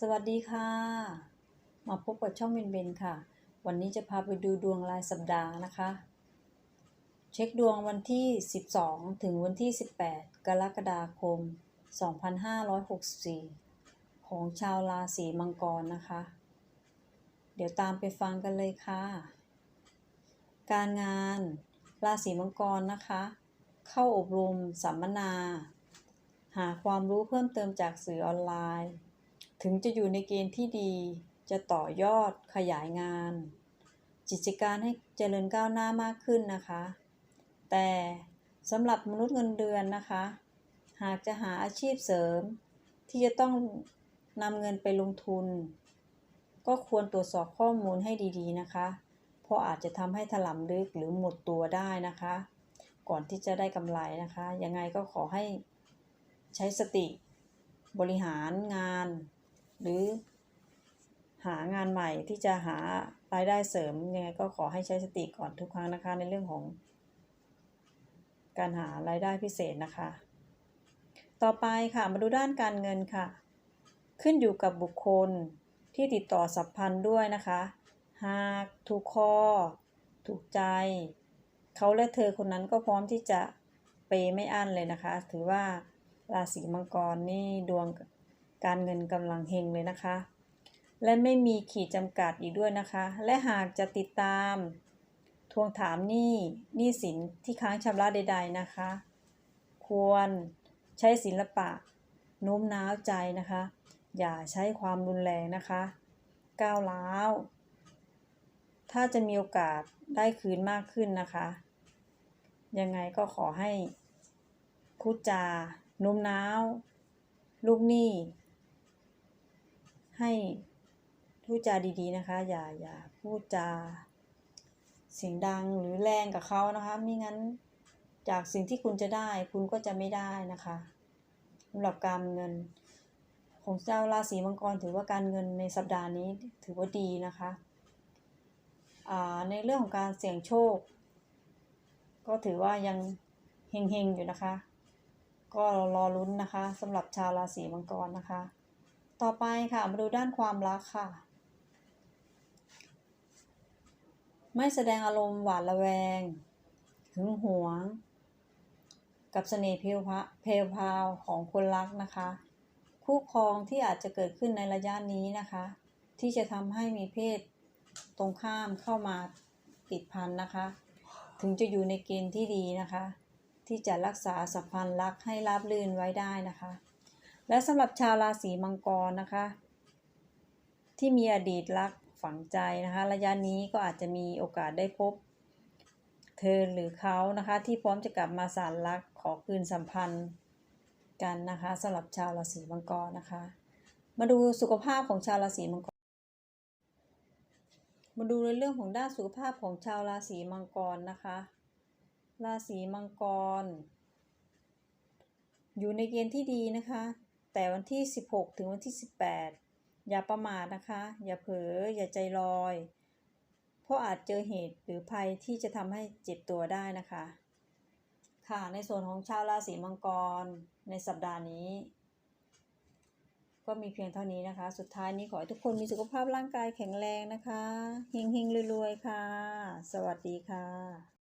สวัสดีค่ะ มาพบกับช่องเบนเบนค่ะ วันนี้จะพาไปดูดวงรายสัปดาห์นะคะ เช็คดวงวันที่ 12 ถึงวันที่ 18 กรกฎาคม 2564 ของชาวราศีมังกรนะคะ เดี๋ยวตามไปฟังกันเลยค่ะ การงานราศีมังกรนะคะ เข้าอบรมสัมมนา หาความรู้เพิ่มเติมจากสื่อออนไลน์ ถึงจะอยู่ในเกณฑ์ที่ดี จะต่อยอดขยายงาน กิจการให้เจริญก้าวหน้ามากขึ้นนะคะ แต่สำหรับมนุษย์เงินเดือนนะคะ หากจะหาอาชีพเสริม ที่จะต้องนำเงินไปลงทุน ก็ควรตรวจสอบข้อมูลให้ดีๆนะคะ เพราะอาจจะทำให้ถลำลึกหรือหมดตัวได้นะคะ ก่อนที่จะได้กำไรนะคะ ยังไงก็ขอให้ใช้สติบริหารงาน หรือหางานใหม่ที่จะหารายได้เสริมยังไงก็ขอให้ใช้สติก่อนทุกครั้งนะคะในเรื่องของ การหารายได้พิเศษนะคะ ต่อไปค่ะมาดูด้านการเงินค่ะ ขึ้นอยู่กับบุคคลที่ติดต่อสัมพันธ์ด้วยนะคะ หากถูกคอ ถูกใจ เขาและเธอคนนั้นก็พร้อมที่จะเปย์ไม่อั้นเลยนะคะ ถือว่าราศีมังกรนี่ดวง การเงินกำลังเฮงเลยนะคะ และไม่มีขีดจำกัดอีกด้วยนะคะ และหากจะติดตาม ทวงถามหนี้หนี้สินที่ค้างชำระใด ๆนะคะ ควรใช้ศิลปะโน้มน้าวใจนะคะ อย่าใช้ความรุนแรงนะคะก้าวร้าวถ้าจะมีโอกาสได้คืนมากขึ้นนะคะ ยังไงก็ขอให้พูดจาโน้มน้าว ลูกหนี้ ให้พูดจาดีๆนะคะ อย่าอย่าพูดจาเสียงดังหรือแรงกับเขานะคะไม่งั้นจากสิ่งที่คุณจะได้คุณก็จะไม่ได้นะคะสำหรับการเงิน ของเจ้าราศีมังกรถือว่าการเงินในสัปดาห์นี้ถือว่าดีนะคะในเรื่องของการเสี่ยงโชค ก็ถือว่ายังเฮงๆอยู่นะคะ ก็รอลุ้นนะคะสำหรับชาวราศีมังกรนะคะ ต่อไปค่ะ มาดูด้านความรักค่ะ ไม่แสดงอารมณ์หวาดระแวง หึงหวง กับเสน่ห์เพลวพะเพลพาวของคนรักนะคะ คู่ครองที่อาจจะเกิดขึ้นในระยะนี้นะคะ ที่จะทำให้มีเพศตรงข้ามเข้ามาติดพันนะคะ ถึงจะอยู่ในเกณฑ์ที่ดีนะคะ ที่จะรักษาสัมพันธ์รักให้ราบรื่นไว้ได้นะคะ และสำหรับชาวราศีมังกรนะคะ ที่มีอดีตรักฝังใจนะคะ ระยะนี้ก็อาจจะมีโอกาสได้พบ เธอหรือเขานะคะ ที่พร้อมจะกลับมาสารรักขอคืนสัมพันธ์กันนะคะสำหรับชาวราศีมังกรนะคะ มาดูสุขภาพของชาวราศีมังกรมาดูในเรื่องของด้านสุขภาพของชาวราศีมังกรนะคะ ราศีมังกร อยู่ในเกณฑ์ที่ดีนะคะ แต่วันที่ 16 ถึงวันที่ 18 อย่าประมาทนะคะ อย่าเผลออย่าใจลอย เพราะอาจเจอเหตุหรือภัยที่จะทำให้เจ็บตัวได้นะคะ ค่ะในส่วนของชาวราศีมังกรในสัปดาห์นี้ ก็มีเพียงเท่านี้นะคะ สุดท้ายนี้ขอให้ทุกคนมีสุขภาพร่างกายแข็งแรงนะคะเฮงๆรวยๆค่ะ สวัสดีค่ะ